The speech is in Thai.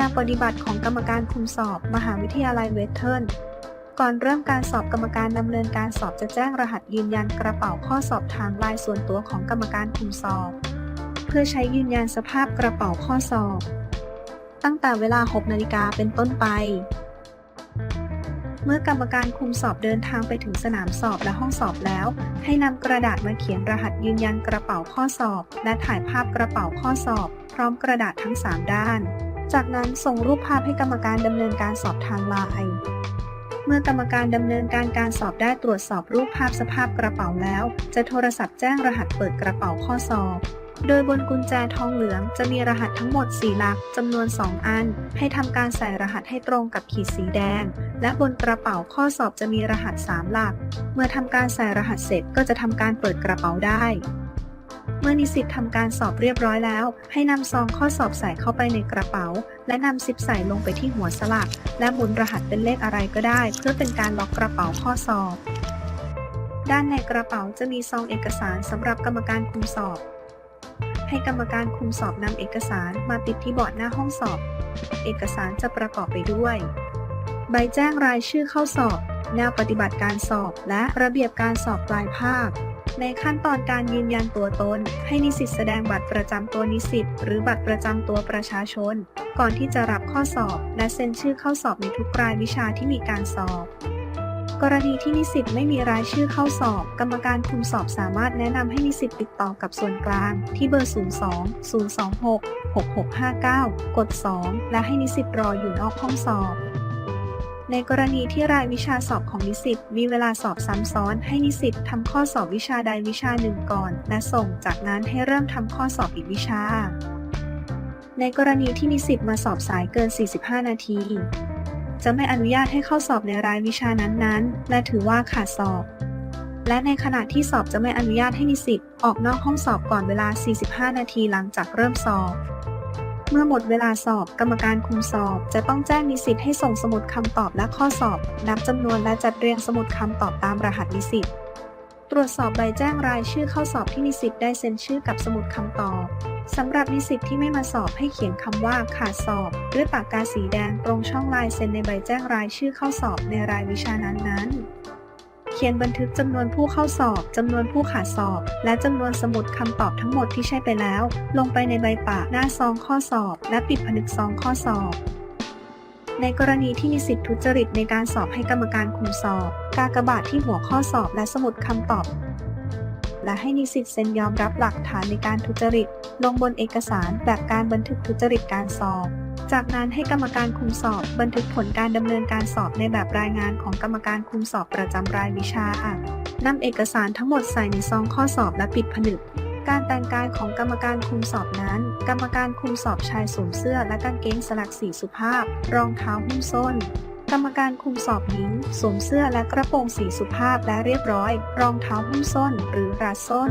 นวปฏิบัติของกรรมการคุมสอบ มหาวิทยาลัยเวสเทิร์นก่อนเริ่มการสอบกรรมการดำเนินการสอบจะแจ้งรหัสยืนยันกระเป๋าข้อสอบทางลน์ส่วนตัวของกรรมการคุมสอบ เพื่อใช้ยืนยันสภาพกระเป๋าข้อสอบ ตั้งแต่เวลา 6 นาฬิกาเป็นต้นไป เมื่อกรรมการคุมสอบเดินทางไปถึงสนามสอบและห้องสอบแล้ว ให้นำกระดาษมาเขียนรหัสยืนยันกระเป๋าข้อสอบ และถ่ายภาพกระเป๋าข้อสอบ พร้อมกระดาษทั้ง 3 ด้าน จากนั้นส่งรูปภาพให้กรรมการดำเนินการสอบทางไลน์เมื่อกรรมการดำเนินการการสอบได้ตรวจสอบรูปภาพสภาพกระเป๋าแล้ว จะโทรศัพท์แจ้งรหัสเปิดกระเป๋าข้อสอบ โดยบนกุญแจทองเหลืองจะมีรหัสทั้งหมด 4 หลักจำนวน 2 อัน ให้ทำการใส่รหัสให้ตรงกับขีดสีแดง และบนกระเป๋าข้อสอบจะมีรหัส 3 หลัก เมื่อทำการใส่รหัสเสร็จก็จะทำการเปิดกระเป๋าได้ เมื่อนิสิตทำการสอบเรียบร้อยแล้ว ให้นำซองข้อสอบใส่เข้าไปในกระเป๋า และนำซิปใส่ลงไปที่หัวสลัก และหมุนรหัสเป็นเลขอะไรก็ได้ เพื่อเป็นการล็อกกระเป๋าข้อสอบ ด้านในกระเป๋าจะมีซองเอกสารสำหรับกรรมการคุมสอบ ให้กรรมการคุมสอบนำเอกสารมาติดที่บอร์ดหน้าห้องสอบ เอกสารจะประกอบไปด้วย ใบแจ้งรายชื่อเข้าสอบ แนวปฏิบัติการสอบ และระเบียบการสอบปลายภาค ในขั้นตอนการยืนยันตัวตน ให้นิสิตแสดงบัตรประจำตัวนิสิตหรือบัตรประจำตัวประชาชน ก่อนที่จะรับข้อสอบ และเซ็นชื่อเข้าสอบในทุกรายวิชาที่มีการสอบ กรณีที่นิสิตไม่มีรายชื่อเข้าสอบ กรรมการคุมสอบสามารถแนะนำให้นิสิตติดต่อกับส่วนกลาง ที่เบอร์ 02 026 6659 กด 2 และให้นิสิตรออยู่นอกห้องสอบ ในกรณีที่รายวิชาสอบของนิสิตมีเวลาสอบซ้ำซ้อน ให้นิสิตทำข้อสอบวิชาใดวิชาหนึ่งก่อน และส่งจากนั้นให้เริ่มทำข้อสอบอีกวิชา ในกรณีที่นิสิตมาสอบสายเกิน 45 นาทีจะไม่อนุญาตให้เข้าสอบในรายวิชานั้นๆ และถือว่าขาดสอบ และในขณะที่สอบจะไม่อนุญาตให้นิสิตออกนอกห้องสอบก่อนเวลา 45 นาทีหลังจากเริ่มสอบ เมื่อหมดเวลาสอบกรรมการคุมสอบ จะต้องแจ้งนิสิตให้ส่งสมุดคำตอบและข้อสอบ นับจำนวนและจัดเรียงสมุดคำตอบตามรหัสนิสิตตรวจสอบใบแจ้งรายชื่อเข้าสอบที่นิสิตได้เซ็นชื่อกับสมุดคำตอบสำหรับนิสิตที่ไม่มาสอบให้เขียนคำว่าขาดสอบ ด้วยปากกาสีแดงตรงช่องลายเซ็นในใบแจ้งรายชื่อเข้าสอบในรายวิชานั้นๆ ขียนบันทึกจำนวนผู้เข้าสอบจำนวนผู้ขาดสอบ และจำนวนสมุดคำตอบทั้งหมดที่ใช้ไปแล้ว ลงไปในใบปากหน้าซองข้อสอบ และปิดผนึกซองข้อสอบ ในกรณีที่มีสิทธิทุจริตในการสอบให้กรรมการคุมสอบ กากบาทที่หัวข้อสอบและสมุดคำตอบ และให้นิสิตเซ็นยอมรับหลักฐานในการทุจริต ลงบนเอกสารแบบการบันทึกทุจริตการสอบ จากนั้นให้กรรมการคุมสอบ บันทึกผลการดำเนินการสอบในแบบรายงานของกรรมการคุมสอบประจำรายวิชานำเอกสารทั้งหมดใส่ในซองข้อสอบและปิดผนึก การแต่งกายของกรรมการคุมสอบนั้น กรรมการคุมสอบชายสวมเสื้อและกางเกงสลักสีสุภาพ รองเท้าหุ้มส้น กรรมการคุมสอบหญิงสวมเสื้อและกระโปรงสีสุภาพและเรียบร้อย รองเท้าหุ้มส้น หรือราส้น